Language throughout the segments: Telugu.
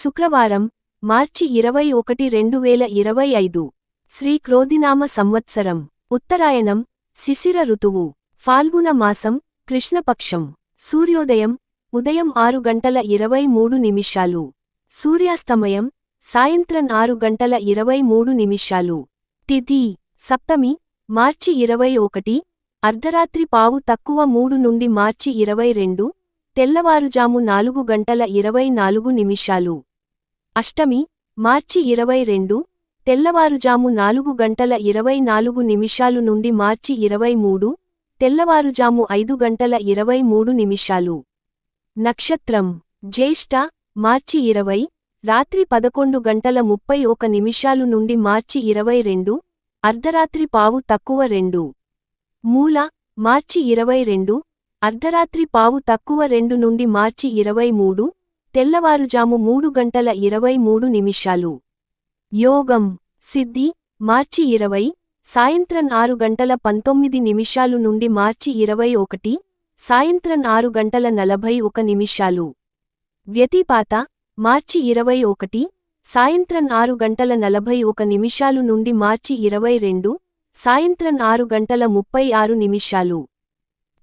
శుక్రవారం మార్చి ఇరవై ఒకటి రెండు వేల ఇరవై ఐదు. శ్రీ క్రోధినామ సంవత్సరం. ఉత్తరాయణం శిశిర ఋతువు. ఫాల్గుణ మాసం కృష్ణపక్షం. సూర్యోదయం ఉదయం ఆరు గంటల ఇరవై మూడు నిమిషాలు. సూర్యాస్తమయం సాయంత్రం ఆరు గంటల ఇరవై మూడు నిమిషాలు. తిథి సప్తమి మార్చి ఇరవై ఒకటి అర్ధరాత్రి పావు తక్కువ మూడు నుండి మార్చి ఇరవై రెండు తెల్లవారుజాము నాలుగు గంటల ఇరవై నాలుగు నిమిషాలు. అష్టమి మార్చి ఇరవై రెండు తెల్లవారుజాము నాలుగు గంటల ఇరవై నాలుగు నిమిషాలు నుండి మార్చి ఇరవై మూడు తెల్లవారుజాము ఐదు గంటల ఇరవై మూడు నిమిషాలు. నక్షత్రం జ్యేష్ఠ మార్చి ఇరవై రాత్రి పదకొండు గంటల ముప్పై ఒక నిమిషాలు నుండి మార్చి ఇరవై రెండు అర్ధరాత్రి పావు తక్కువ రెండు. మూల మార్చి ఇరవై రెండు అర్ధరాత్రి పావు తక్కువ రెండు నుండి మార్చి ఇరవై మూడు తెల్లవారుజాము మూడు గంటల ఇరవై మూడు నిమిషాలు. యోగం సిద్ధి మార్చి ఇరవై సాయంత్రం ఆరు గంటల పంతొమ్మిది నిమిషాలు నుండి మార్చి ఇరవై ఒకటి సాయంత్రం ఆరు గంటల నలభై ఒక నిమిషాలు. వ్యతిపాత మార్చి ఇరవై ఒకటి సాయంత్రం ఆరు గంటల నలభై ఒక నిమిషాలు నుండి మార్చి ఇరవై రెండు సాయంత్రం ఆరు గంటల ముప్పై ఆరు నిమిషాలు.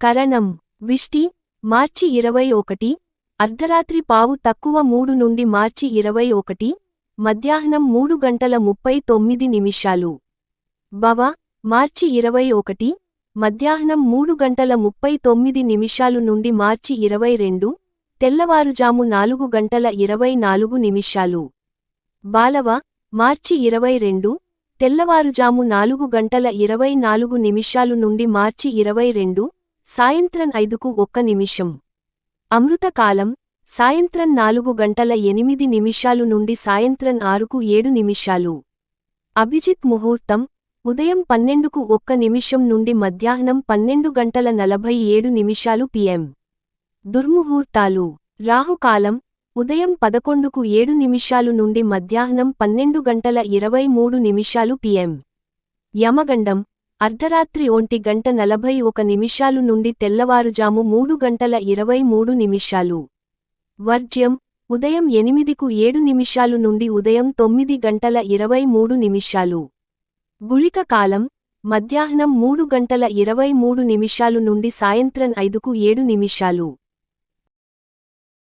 కరణం విష్టి మార్చి ఇరవై ఒకటి అర్ధరాత్రి పావు తక్కువ మూడు నుండి మార్చి ఇరవై ఒకటి మధ్యాహ్నం మూడు గంటల ముప్పై తొమ్మిది నిమిషాలు. బవ మార్చి ఇరవై ఒకటి మధ్యాహ్నం మూడు గంటల ముప్పై తొమ్మిది నిమిషాలు నుండి మార్చి ఇరవై రెండు తెల్లవారుజాము నాలుగు గంటల ఇరవై నాలుగు నిమిషాలు. బాలవ మార్చి ఇరవై రెండు తెల్లవారుజాము నాలుగు గంటల ఇరవై నాలుగు నిమిషాలు నుండి మార్చి ఇరవై రెండు సాయంత్రం ఐదుకు ఒక్క నిమిషం. అమృతకాలం సాయంత్రం నాలుగు గంటల ఎనిమిది నిమిషాలు నుండి సాయంత్రం ఆరుకు ఏడు నిమిషాలు. అభిజిత్ ముహూర్తం ఉదయం పన్నెండుకు ఒక్క నిమిషం నుండి మధ్యాహ్నం పన్నెండు గంటల నలభై ఏడు నిమిషాలు పిఎం. దుర్ముహూర్తాలు రాహుకాలం ఉదయం పదకొండుకు ఏడు నిమిషాలు నుండి మధ్యాహ్నం పన్నెండు గంటల ఇరవై మూడు నిమిషాలు పిఎం. యమగండం అర్ధరాత్రి ఒంటి గంట నలభై ఒక నిమిషాలు నుండి తెల్లవారుజాము మూడు గంటల ఇరవై మూడు నిమిషాలు. వర్జ్యం ఉదయం ఎనిమిదికు ఏడు నిమిషాలు నుండి ఉదయం తొమ్మిది గంటల ఇరవై మూడు నిమిషాలు. గుళిక కాలం మధ్యాహ్నం మూడు గంటల ఇరవై మూడు నిమిషాలు నుండి సాయంత్రం ఐదుకు ఏడు నిమిషాలు.